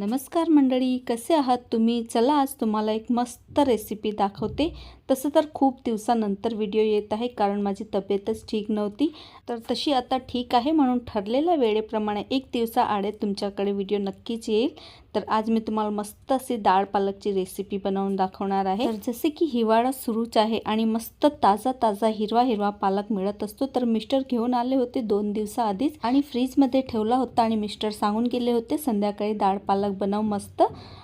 नमस्कार मंडळी कसे आहात तुम्ही? चला आज तुम्हाला एक मस्त रेसिपी दाखवते. तसं तर खूप दिवसानंतर व्हिडिओ येत आहे कारण माझी तब्येतच ठीक नव्हती. तर तशी आता ठीक आहे म्हणून ठरलेल्या वेळेप्रमाणे एक दिवसाआडे तुमच्याकडे व्हिडिओ नक्कीच येईल. तर आज मी तुम्हाला मस्त अशी डाळ पालकची रेसिपी बनवून दाखवणार आहे. तर जसे की हिवाळा सुरूच आहे आणि मस्त ताजा ताजा हिरवा हिरवा पालक मिळत असतो तर मिस्टर घेऊन आले होते दोन दिवसाआधीच आणि फ्रीजमध्ये ठेवला होता आणि मिस्टर सांगून गेले होते संध्याकाळी डाळ पालक बनव मस्त.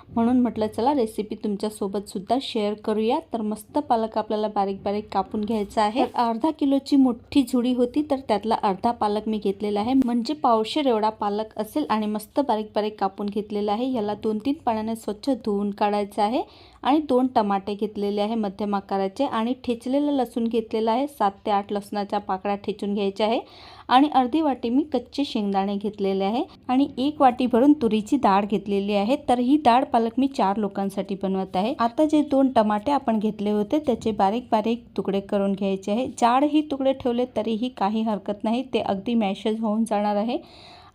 म्हणून म्हटलं चला रेसिपी तुमच्यासोबतसुद्धा शेअर करूया. तर मस्त पालक आपल्याला बारीक बारीक कापून घ्यायचा आहे. अर्धा किलोची मोठी झुडी होती तर त्यातला अर्धा पालक मी घेतलेला आहे. म्हणजे पावशेर एवढा पालक असेल आणि मस्त बारीक बारीक कापून घेतलेला आहे. याला दोन तीन पाण्याने स्वच्छ धुवून काढायचं आहे आणि दोन टमाटे घेतलेले आहे मध्यम आकाराचे आणि ठेचलेलं लसूण घेतलेलं आहे. सात ते आठ लसणाच्या पाकळ्या ठेचून घ्यायच्या आहे आणि अर्धी वाटी मी कच्चे शेंगदाणे घेतलेले आहे आणि एक वाटी भरून तुरीची डाळ घेतलेली आहे. तर ही डाळ पालक मी चार लोकांसाठी बनवत आहे. आता जे दोन टमाटे आपण घेतले होते त्याचे बारीक बारीक तुकडे करून घ्यायचे आहे. जाड ही तुकडे ठेवले तरीही काही हरकत नाही. ते अगदी मॅशेज होऊन जाणार आहे.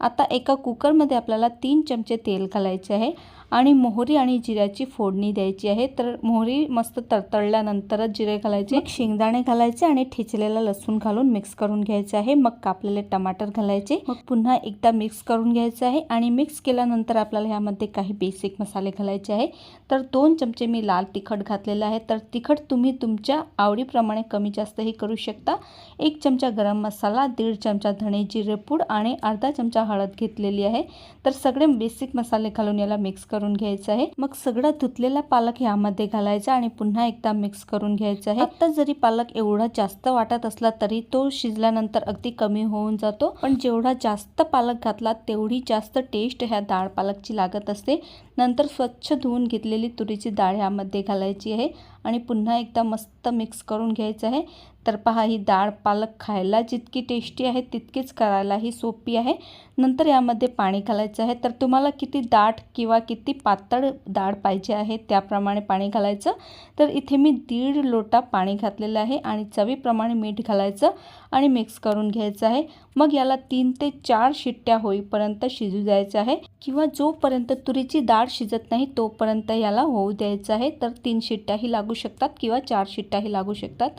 आता एका कुकरमध्ये आपल्याला तीन चमचे तेल घालायचे आहे आणि मोहरी आणि जिऱ्याची फोडणी द्यायची आहे. तर मोहरी मस्त तडतडल्यानंतरच जिरे घालायचे. शेंगदाणे घालायचे आणि ठेचलेला लसूण घालून मिक्स करून घ्यायचे आहे. मग कापलेले टमाटर घालायचे. मग पुन्हा एकदा मिक्स करून घ्यायचे आहे आणि मिक्स केल्यानंतर आपल्याला ह्यामध्ये काही बेसिक मसाले घालायचे आहे. तर दोन चमचे मी लाल तिखट घातलेलं आहे. तर तिखट तुम्ही तुमच्या आवडीप्रमाणे कमी जास्तही करू शकता. एक चमचा गरम मसाला दीड चमचा धणे जिरे पूड आणि अर्धा चमचा हळद घेतलेली आहे. तर सगळे बेसिक मसाले घालून याला मिक्स करून घ्यायचं आहे. मग सगळं धुतलेला पालक ह्यामध्ये घालायचा आणि पुन्हा एकदा मिक्स करून घ्यायचं आहे. आता जरी पालक एवढा जास्त वाटत असला तरी तो शिजल्यानंतर अगदी कमी होऊन जातो. पण जेवढा जास्त पालक घातला तेवढी जास्त टेस्ट ह्या डाळ पालकची लागत असते. नंतर स्वच्छ धुवून घेतलेली तुरीची डाळ ह्यामध्ये घालायची आहे. आणि पुन्हा एकदा मस्त मिक्स करून घ्यायचं आहे. तर पहा ही डाळ पालक खायला जितकी टेस्टी आहे तितकीच करायलाही सोपी आहे. नंतर यामध्ये पाणी घालायचं आहे. तर तुम्हाला किती दाट किंवा किती पातळ डाळ पाहिजे आहे त्याप्रमाणे पाणी घालायचं. तर इथे मी दीड लोटा पाणी घातलेलं आहे आणि चवीप्रमाणे मीठ घालायचं आणि मिक्स करून घ्यायचं आहे. मग याला तीन ते चार शिट्ट्या होईपर्यंत शिजू द्यायचं आहे किंवा जोपर्यंत तुरीची डाळ शिजत नाही तोपर्यंत याला होऊ द्यायचं आहे. तर तीन शिट्ट्याही लागू शकतात किंवा चार शिट्ट्याही लागू शकतात.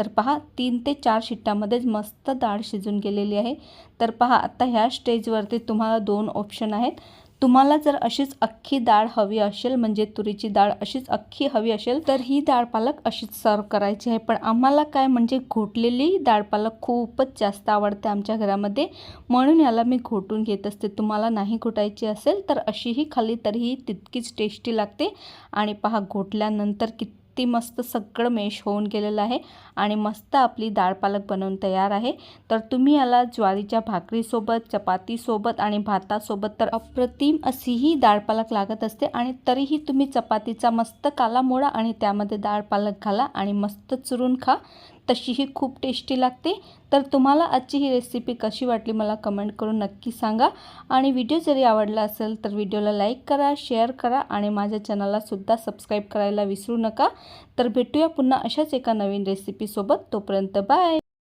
तर पहा तीन ते चार शिट्ट्यामध्येच मस्त डाळ शिजून गेलेली आहे. तर पहा आता ह्या स्टेजवरती तुम्हाला दोन ऑप्शन आहेत. तुम्हाला जर अशीच अख्खी डाळ हवी असेल म्हणजे तुरीची डाळ अशीच अख्खी हवी असेल तर ही डाळ पालक अशीच सर्व करायची आहे. पण आम्हाला काय म्हणजे घोटलेली डाळ पालक खूपच जास्त आवडते आमच्या घरामध्ये. म्हणून याला मी घोटून घेत असते. तुम्हाला नाही घोटायची असेल तर अशीही खाली तरीही तितकीच टेस्टी लागते. आणि पहा घोटल्यानंतर किती अगदी मस्त सगळं मेश होऊन गेलेलं आहे आणि मस्त आपली डाळ पालक बनवून तयार आहे. तर तुम्ही याला ज्वारीच्या भाकरीसोबत चपातीसोबत आणि भातासोबत तर अप्रतिम अशी ही डाळ पालक लागत असते आणि तरीही तुम्ही चपातीचा मस्त काला मोडा आणि त्यामध्ये डाळ पालक घाला आणि मस्त चुरून खा. तशीही खूप टेस्टी लागते. तर तुम्हाला आजची ही रेसिपी कशी वाटली मला कमेंट करून नक्की सांगा. आणि व्हिडिओ जरी आवडला असेल तर व्हिडिओला लाईक करा शेअर करा आणि माझ्या चॅनललासुद्धा सबस्क्राईब करायला विसरू नका. तर भेटूया पुन्हा अशाच एका नवीन रेसिपीसोबत तोपर्यंत बाय